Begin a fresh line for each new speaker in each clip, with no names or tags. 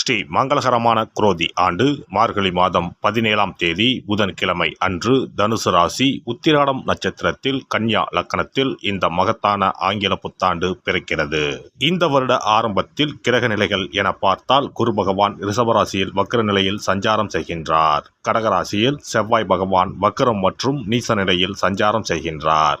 ஸ்ரீ மங்களகரமான குரோதி ஆண்டு மார்கழி மாதம் பதினேழாம் தேதி புதன்கிழமை அன்று தனுசு ராசி உத்திராடம் நட்சத்திரத்தில் கன்யா லக்கணத்தில் இந்த மகத்தான ஆங்கில புத்தாண்டு பிறக்கிறது. இந்த வருட ஆரம்பத்தில் கிரக நிலைகள் என பார்த்தால் குரு பகவான் ரிஷபராசியில் வக்ர நிலையில் சஞ்சாரம் செய்கின்றார். கடகராசியில் செவ்வாய் பகவான் வக்ரம் மற்றும் நீச நிலையில் சஞ்சாரம் செய்கின்றார்.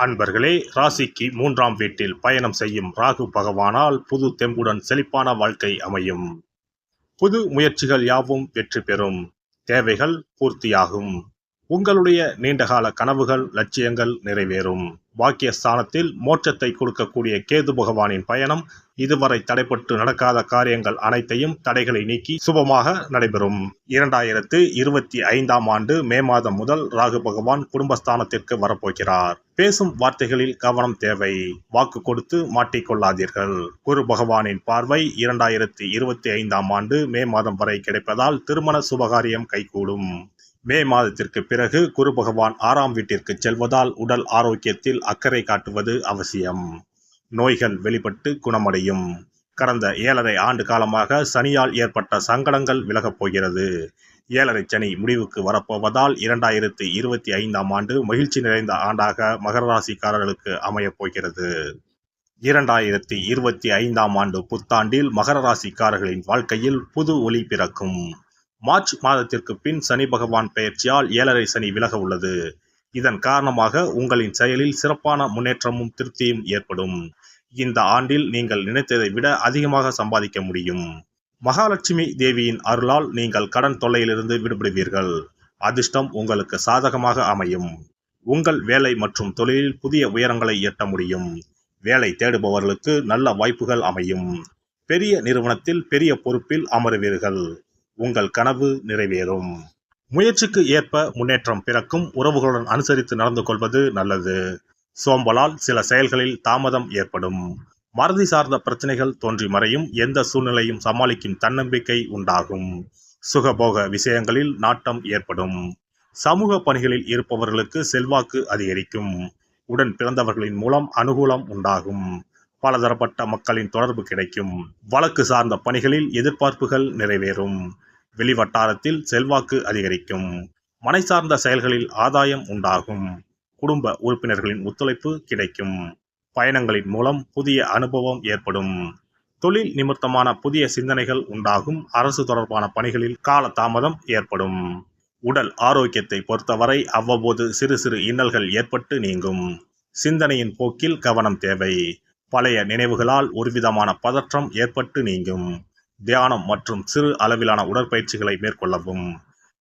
அன்பர்களே ராசிக்கு மூன்றாம் வீட்டில் பயணம் செய்யும் ராகு பகவானால் புது தெம்புடன் செழிப்பான வாழ்க்கை அமையும். புது முயற்சிகள் யாவும் வெற்றி பெறும். தேவைகள் பூர்த்தியாகும். உங்களுடைய நீண்டகால கனவுகள் லட்சியங்கள் நிறைவேறும். பாக்கியஸ்தானத்தில் மோட்சத்தை கொடுக்கக்கூடிய கேது பகவானின் பயணம் இதுவரை தடைப்பட்டு நடக்காத காரியங்கள் அனைத்தையும் தடைகளை நீக்கி சுபமாக நடைபெறும். இரண்டாயிரத்து இருபத்தி ஐந்தாம் ஆண்டு மே மாதம் முதல் ராகு பகவான் குடும்பஸ்தானத்திற்கு வரப்போகிறார். பேசும் வார்த்தைகளில் கவனம் தேவை. வாக்கு கொடுத்து மாட்டிக்கொள்ளாதீர்கள் குரு பகவானின் பார்வை இரண்டாயிரத்தி இருபத்தி ஐந்தாம் ஆண்டு மே மாதம் வரை கிடைப்பதால் திருமண சுபகாரியம் கைகூடும். மே மாதத்திற்கு பிறகு குரு பகவான் ஆறாம் வீட்டிற்கு செல்வதால் உடல் ஆரோக்கியத்தில் அக்கறை காட்டுவது அவசியம். நோய்கள் வெளிப்பட்டு குணமடையும். கடந்த ஏழரை ஆண்டு காலமாக சனியால் ஏற்பட்ட சங்கடங்கள் விலகப் போகிறது. ஏழரை சனி முடிவுக்கு வரப்போவதால் இரண்டாயிரத்தி இருபத்தி ஐந்தாம் ஆண்டு மகிழ்ச்சி நிறைந்த ஆண்டாக மகர ராசிக்காரர்களுக்கு அமையப் போகிறது. இரண்டாயிரத்தி இருபத்தி ஐந்தாம் ஆண்டு புத்தாண்டில் மகர ராசிக்காரர்களின் வாழ்க்கையில் புது ஒளி பிறக்கும். மார்ச் மாதத்திற்கு பின் சனி பகவான் பெயர்ச்சியால் ஏழரை சனி விலக உள்ளது. இதன் காரணமாக உங்களின் செயலில் சிறப்பான முன்னேற்றமும் திருப்தியும் ஏற்படும். இந்த ஆண்டில் நீங்கள் நினைத்ததை விட அதிகமாக சம்பாதிக்க முடியும். மகாலட்சுமி தேவியின் அருளால் நீங்கள் கடன் தொல்லையிலிருந்து விடுபடுவீர்கள். அதிர்ஷ்டம் உங்களுக்கு சாதகமாக அமையும். உங்கள் வேலை மற்றும் தொழிலில் புதிய உயரங்களை எட்ட முடியும். வேலை தேடுபவர்களுக்கு நல்ல வாய்ப்புகள் அமையும். பெரிய நிறுவனத்தில் பெரிய பொறுப்பில் அமருவீர்கள். உங்கள் கனவு நிறைவேறும். முயற்சிக்கு ஏற்ப முன்னேற்றம் பிறக்கும். உறவுகளுடன் அனுசரித்து நடந்து கொள்வது நல்லது. சோம்பலால் சில செயல்களில் தாமதம் ஏற்படும். மறதி சார்ந்த பிரச்சனைகள் தோன்றி மறையும். எந்த சூழ்நிலையும் சமாளிக்கும் தன்னம்பிக்கை உண்டாகும். சுகபோக விஷயங்களில் நாட்டம் ஏற்படும். சமூக பணிகளில் இருப்பவர்களுக்கு செல்வாக்கு அதிகரிக்கும். உடன் பிறந்தவர்களின் மூலம் அனுகூலம் உண்டாகும். பலதரப்பட்ட மக்களின் தொடர்பு கிடைக்கும். வழக்கு சார்ந்த பணிகளில் எதிர்பார்ப்புகள் நிறைவேறும். வெளிவட்டாரத்தில் செல்வாக்கு அதிகரிக்கும். மனை சார்ந்த செயல்களில் ஆதாயம் உண்டாகும். குடும்ப உறுப்பினர்களின் ஒத்துழைப்பு கிடைக்கும். பயணங்களின் மூலம் புதிய அனுபவம் ஏற்படும். தொழில் நிமித்தமான புதிய சிந்தனைகள் உண்டாகும். அரசு தொடர்பான பணிகளில் கால தாமதம் ஏற்படும். உடல் ஆரோக்கியத்தை பொறுத்தவரை அவ்வப்போது சிறு சிறு இன்னல்கள் ஏற்பட்டு நீங்கும். சிந்தனையின் போக்கில் கவனம் தேவை. பழைய நினைவுகளால் ஒருவிதமான பதற்றம் ஏற்பட்டு நீங்கும். தியானம் மற்றும் சிறு அளவிலான உடற்பயிற்சிகளை மேற்கொள்ளவும்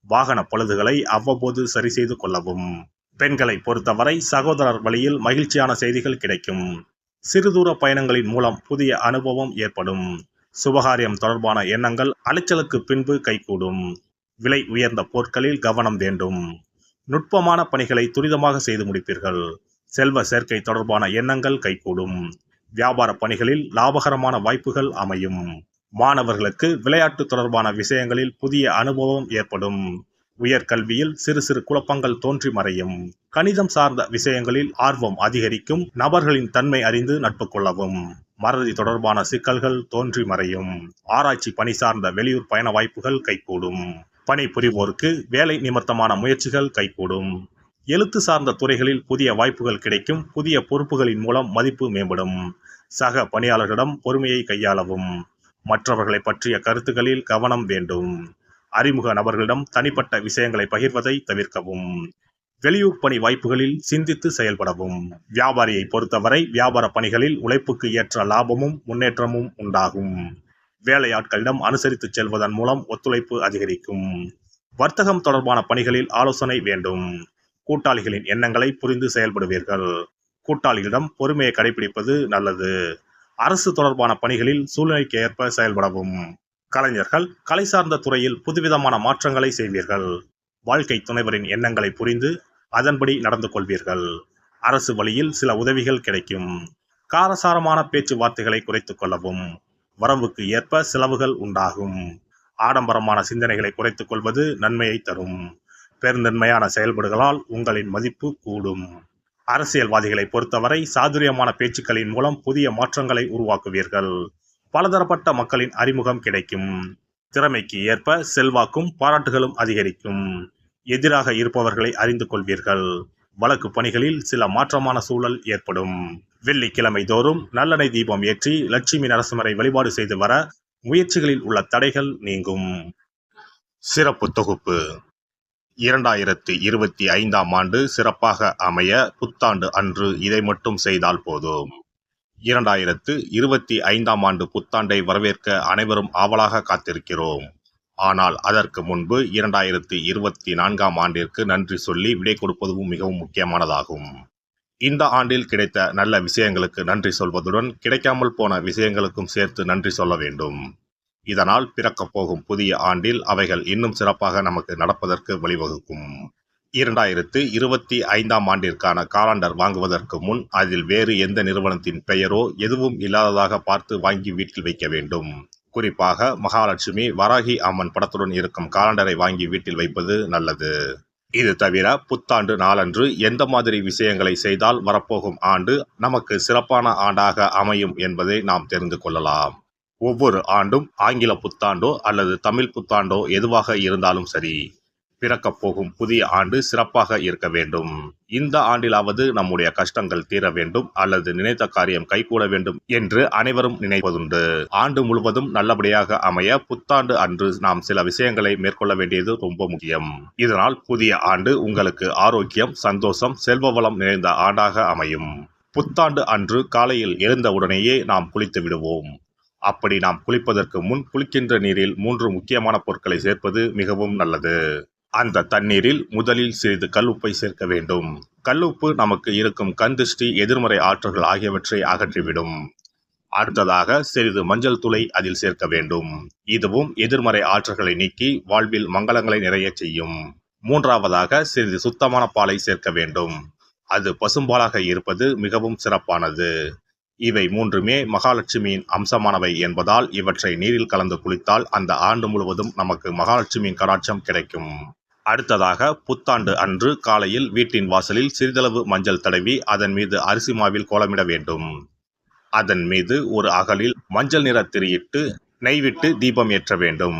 வாகன பழுதுகளை அவ்வப்போது சரி செய்து கொள்ளவும். பெண்களை பொறுத்தவரை சகோதரர் வழியில் மகிழ்ச்சியான செய்திகள் கிடைக்கும். சிறுதூர பயணங்களின் மூலம் புதிய அனுபவம் ஏற்படும். சுபகாரியம் தொடர்பான எண்ணங்கள் அலைச்சலுக்கு பின்பு கைகூடும். விலை உயர்ந்த பொருட்களில் கவனம் வேண்டும். நுட்பமான பணிகளை துரிதமாக செய்து முடிப்பீர்கள். செல்வ சேர்க்கை தொடர்பான எண்ணங்கள் கைகூடும். வியாபார பணிகளில் லாபகரமான வாய்ப்புகள் அமையும். மாணவர்களுக்கு விளையாட்டு தொடர்பான விஷயங்களில் புதிய அனுபவம் ஏற்படும். உயர்கல்வியில் சிறு சிறு குழப்பங்கள் தோன்றி மறையும். கணிதம் சார்ந்த விஷயங்களில் ஆர்வம் அதிகரிக்கும். நபர்களின் தன்மை அறிந்து நட்பு கொள்ளவும். மறதி தொடர்பான சிக்கல்கள் தோன்றி மறையும். ஆராய்ச்சி பணி சார்ந்த வெளியூர் பயண வாய்ப்புகள் கைகூடும். பணி புரிவோருக்கு வேலை நிமித்தமான முயற்சிகள் கைகூடும். எழுத்து சார்ந்த துறைகளில் புதிய வாய்ப்புகள் கிடைக்கும். புதிய பொறுப்புகளின் மூலம் மதிப்பு மேம்படும். சக பணியாளர்களிடம் பொறுமையை கையாளவும். மற்றவர்களை பற்றிய கருத்துக்களில் கவனம் வேண்டும். அறிமுக நபர்களிடம் தனிப்பட்ட விஷயங்களை பகிர்வதை தவிர்க்கவும். வெளியூர் பணி வாய்ப்புகளில் சிந்தித்து செயல்படவும். வியாபாரியை பொறுத்தவரை வியாபார பணிகளில் உழைப்புக்கு ஏற்ற லாபமும் முன்னேற்றமும் உண்டாகும். வேலையாட்களிடம் அனுசரித்து செல்வதன் மூலம் ஒத்துழைப்பு அதிகரிக்கும். வர்த்தகம் தொடர்பான பணிகளில் ஆலோசனை வேண்டும். கூட்டாளிகளின் எண்ணங்களை புரிந்து செயல்படுவீர்கள். கூட்டாளிகளிடம் பொறுமையை கடைபிடிப்பது நல்லது. அரசு தொடர்பான பணிகளில் சூழ்நிலைக்கு ஏற்ப செயல்படவும். கலைஞர்கள் கலை சார்ந்த துறையில் புதுவிதமான மாற்றங்களை செய்வீர்கள். வாழ்க்கை துணைவரின் எண்ணங்களை புரிந்து அதன்படி நடந்து கொள்வீர்கள். அரசு வழியில் சில உதவிகள் கிடைக்கும். காரசாரமான பேச்சுவார்த்தைகளை குறைத்துக் கொள்ளவும். வரம்புக்கு ஏற்ப செலவுகள் உண்டாகும். ஆடம்பரமான சிந்தனைகளை குறைத்துக் கொள்வது நன்மையை தரும். பெருந்தன்மையான செயல்பாடுகளால் உங்களின் மதிப்பு கூடும். அரசியல்வாதிகளை பொறுத்தவரை சாதுரியமான பேச்சுக்களின் மூலம் புதிய மாற்றங்களை உருவாக்குவீர்கள். பலதரப்பட்ட மக்களின் அறிமுகம் கிடைக்கும். திறமைக்கு ஏற்ப செல்வாக்கும் பாராட்டுகளும் அதிகரிக்கும். எதிராக இருப்பவர்களை அறிந்து கொள்வீர்கள். வழக்கு பணிகளில் சில மாற்றமான சூழல் ஏற்படும். வெள்ளிக்கிழமை தோறும் நல்லெண்ணெய் தீபம் ஏற்றி லட்சுமி நரசிம்மரை வழிபாடு செய்து வர முயற்சிகளில் உள்ள தடைகள் நீங்கும். சிறப்பு தொகுப்பு. இரண்டாயிரத்தி இருபத்தி ஐந்தாம் ஆண்டு சிறப்பாக அமைய புத்தாண்டு அன்று இதை மட்டும் செய்தால் போதும். இரண்டாயிரத்து இருபத்தி ஐந்தாம் ஆண்டு புத்தாண்டை வரவேற்க அனைவரும் ஆவலாக காத்திருக்கிறோம். ஆனால் அதற்கு முன்பு இரண்டாயிரத்தி இருபத்தி நான்காம் ஆண்டிற்கு நன்றி சொல்லி விடை கொடுப்பதும் மிகவும் முக்கியமானதாகும். இந்த ஆண்டில் கிடைத்த நல்ல விஷயங்களுக்கு நன்றி சொல்வதுடன் கிடைக்காமல் போன விஷயங்களுக்கும் சேர்த்து நன்றி சொல்ல வேண்டும். இதனால் பிறக்கப் போகும் புதிய ஆண்டில் அவைகள் இன்னும் சிறப்பாக நமக்கு நடப்பதற்கு வழிவகுக்கும். இரண்டாயிரத்து இருபத்தி ஐந்தாம் ஆண்டிற்கான காலண்டர் வாங்குவதற்கு முன் அதில் வேறு எந்த நிறுவனத்தின் பெயரோ எதுவும் இல்லாததாக பார்த்து வாங்கி வீட்டில் வைக்க வேண்டும். குறிப்பாக மகாலட்சுமி வராகி அம்மன் படத்துடன் இருக்கும் காலண்டரை வாங்கி வீட்டில் வைப்பது நல்லது. இது தவிர புத்தாண்டு நாளன்று எந்த மாதிரி விஷயங்களை செய்தால் வரப்போகும் ஆண்டு நமக்கு சிறப்பான ஆண்டாக அமையும் என்பதை நாம் தெரிந்து கொள்ளலாம். ஒவ்வொரு ஆண்டும் ஆங்கில புத்தாண்டோ அல்லது தமிழ் புத்தாண்டோ எதுவாக இருந்தாலும் சரி பிறக்கப் போகும் புதிய ஆண்டு சிறப்பாக இருக்க வேண்டும். இந்த ஆண்டிலாவது நம்முடைய கஷ்டங்கள் தீர வேண்டும் அல்லது நினைத்த காரியம் கைகூட வேண்டும் என்று அனைவரும் நினைப்பதுண்டு. ஆண்டு முழுவதும் நல்லபடியாக அமைய புத்தாண்டு அன்று நாம் சில விஷயங்களை மேற்கொள்ள வேண்டியது ரொம்ப முக்கியம். இதனால் புதிய ஆண்டு உங்களுக்கு ஆரோக்கியம் சந்தோஷம் செல்வ வளம் நிறைந்த ஆண்டாக அமையும். புத்தாண்டு அன்று காலையில் எழுந்தவுடனேயே நாம் குளித்து விடுவோம். அப்படி நாம் குளிப்பதற்கு முன் குளிக்கின்ற நீரில் மூன்று முக்கியமான பொருட்களை சேர்ப்பது மிகவும் நல்லது. அந்த தண்ணீரில் முதலில் சிறிது கல்லுப்பை சேர்க்க வேண்டும். கல்லுப்பு நமக்கு இருக்கும் கண் திருஷ்டி எதிர்மறை ஆற்றல்கள் ஆகியவற்றை அகற்றிவிடும். அடுத்ததாக சிறிது மஞ்சள் துளை அதில் சேர்க்க வேண்டும். இதுவும் எதிர்மறை ஆற்றல்களை நீக்கி வாழ்வில் மங்களங்களை நிறைய செய்யும். மூன்றாவதாக சிறிது சுத்தமான பாலை சேர்க்க வேண்டும். அது பசும்பாலாக இருப்பது மிகவும் சிறப்பானது. இவை மூன்றுமே மகாலட்சுமியின் அம்சமானவை என்பதால் இவற்றை நீரில் கலந்து குளித்தால் அந்த ஆண்டு முழுவதும் நமக்கு மகாலட்சுமியின் கடாட்சம் கிடைக்கும். அடுத்ததாக புத்தாண்டு அன்று காலையில் வீட்டின் வாசலில் சிறிதளவு மஞ்சள் தடவி அதன் மீது அரிசி மாவில் கோலமிட வேண்டும். அதன் மீது ஒரு அகலில் மஞ்சள் நிற திரியிட்டு நெய்விட்டு தீபம் ஏற்ற வேண்டும்.